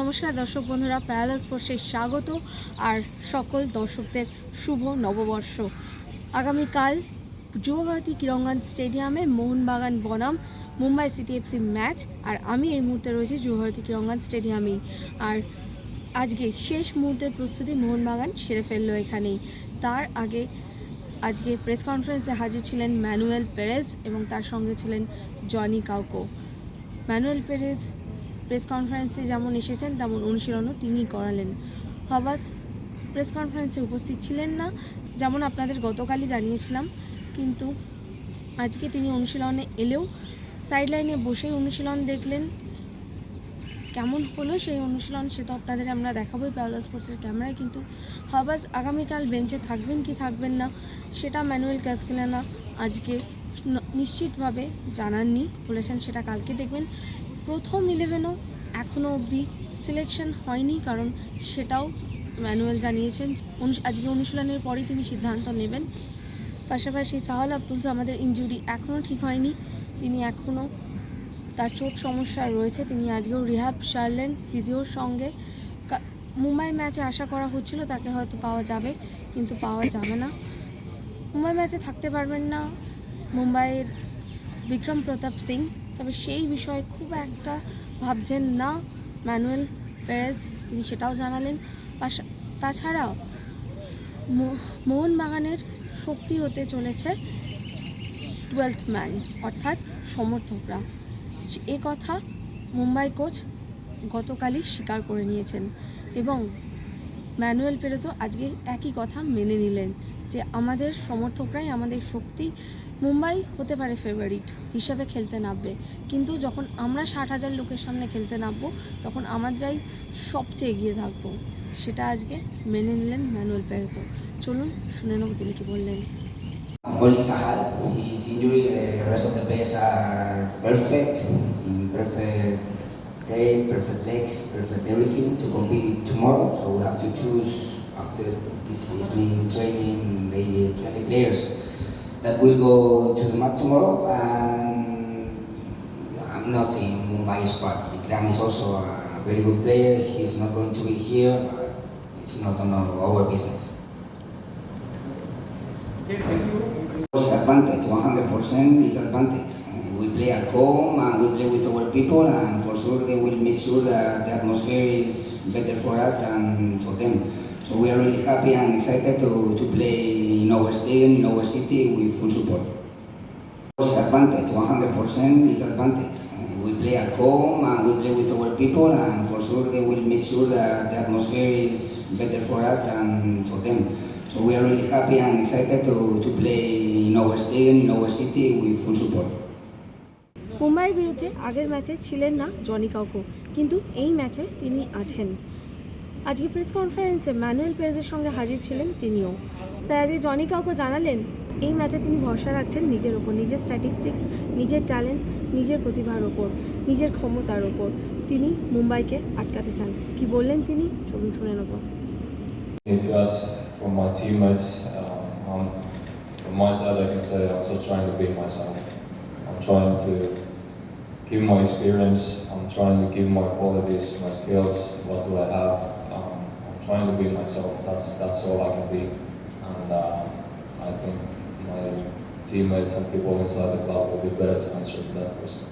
নমস্কার দর্শক বন্ধুরা প্যারালা স্পোর্টসে স্বাগত আর সকল দর্শকদের শুভ নববর্ষ। আগামীকাল যুবভারতী কিরঙ্গন স্টেডিয়ামে মোহনবাগান বনাম, মুম্বাই সিটি এফসি ম্যাচ, আর আমি এই মুহূর্তে রয়েছি যুবভারতী কিরঙ্গন স্টেডিয়ামেই। আর আজকে শেষ মুহূর্তের প্রস্তুতি মোহনবাগান সেরে ফেলল এখানেই। তার আগে আজকে প্রেস কনফারেন্সে হাজির ছিলেন ম্যানুয়েল পেরেজ এবং তার সঙ্গে ছিলেন Johnny Kauko. Manuel Perez press কনফারেন্সে যেমন এসেছেন, তেমন অনুশীলনও তিনি করালেন। হবাস প্রেস কনফারেন্সে উপস্থিত ছিলেন না, যেমন আপনাদের গতকালই জানিয়েছিলাম, কিন্তু আজকে তিনি অনুশীলনে এলেও সাইডলাইনে বসেই অনুশীলন দেখলেন। কেমন হলো সেই অনুশীলন সে তো আপনাদের আমরা দেখাবোই প্যারালা স্পোর্টসের ক্যামেরায়, কিন্তু হবাস আগামীকাল বেঞ্চে থাকবেন কি থাকবেন না, সেটা ম্যানুয়েল ক্যাসকেলানা আজকে নিশ্চিতভাবে জানাননি, বলেছেন সেটা কালকে দেখবেন। প্রথম ইলেভেনও এখনও অবধি সিলেকশন হয়নি, কারণ সেটাও ম্যানুয়াল জানিয়েছেন। আজকে অনুশীলনের পরেই তিনি সিদ্ধান্ত নেবেন। পাশাপাশি সাহাল আব্দুলস আমাদের ইনজুরি এখনও ঠিক হয়নি, তিনি এখনও তার চোট সমস্যা রয়েছে। তিনি আজকেও রিহাব সারলেন ফিজিওর সঙ্গে মুম্বাই ম্যাচে আশা করা হচ্ছিল তাকে হয়তো পাওয়া যাবে, কিন্তু পাওয়া যাবে না। মুম্বাই ম্যাচে থাকতে পারবেন না মুম্বাইয়ের বিক্রম প্রতাপ সিং। তবে সেই বিষয়ে খুব একটা ভাবছেন না ম্যানুয়েল পেরেজ, তিনি সেটাও জানালেন। তাছাড়াও মোহনবাগানের শক্তি হতে চলেছে টুয়েলথ ম্যান, অর্থাৎ সমর্থকরা। এ কথা মুম্বাই কোচ গতকালই স্বীকার করে নিয়েছেন এবং ম্যানুয়েল পেরেজও আজকে একই কথা মেনে নিলেন। যে আমাদের সমর্থকরাই আমাদের শক্তি মুম্বাই হতে পারে ফেভারিট হিসাবে খেলতে নামবে কিন্তু যখন আমরা ষাট হাজার লোকের সামনে খেলতে নামবো তখন আমাদেরাই সবচেয়ে এগিয়ে থাকব সেটা আজকে মেনে নিলেন ম্যানুয়েল পেরেজও চলুন শুনে নেব তিনি কি বললেন Only Sahal, his injury, the rest of the players are perfect, in perfect state, perfect legs, perfect everything to compete tomorrow. So we have to choose after this evening training the 20 players that will go to the match tomorrow. And I'm not in Mumbai squad. Vikram is also a very good player. He's not going to be here, but it's not on our business. Advantage, 100% is advantage. We play at home and we play with our people, and for sure they will make sure that the atmosphere is better for us than for them. So we are really happy and excited to, to play in our stadium, in our city with full support. Advantage, 100% is advantage. Uh, We play at home and we play with our people, and for sure they will make sure that the atmosphere is better for us than for them. So we are really happy and excited to, to play in our stadium, in our city with full support. মুম্বাইয়ের বিরুদ্ধে আগের ম্যাচে ছিলেন না Johnny Kauko কিন্তু এই ম্যাচে তিনি আছেন আজকে প্রেস কনফারেন্সে ম্যানুয়েল পেরেজের সঙ্গে হাজির ছিলেন তিনিও তাই আজকে জনি কাউকে জানালেন এই ম্যাচে তিনি ভরসা রাখছেন নিজের ওপর নিজের স্ট্যাটিস্টিক্স নিজের ট্যালেন্ট নিজের প্রতিভার ওপর নিজের ক্ষমতার ওপর তিনি মুম্বাইকে আটকাতে চান কি বললেন তিনি চলুন শুনে নেব. Um, um. I'm trying to give my experience. I'm trying to give my qualities, my skills. What do I have? Um, I'm trying to be myself. That's that's all I can be. And uh, I think my teammates and people inside the club will be better to answer that question.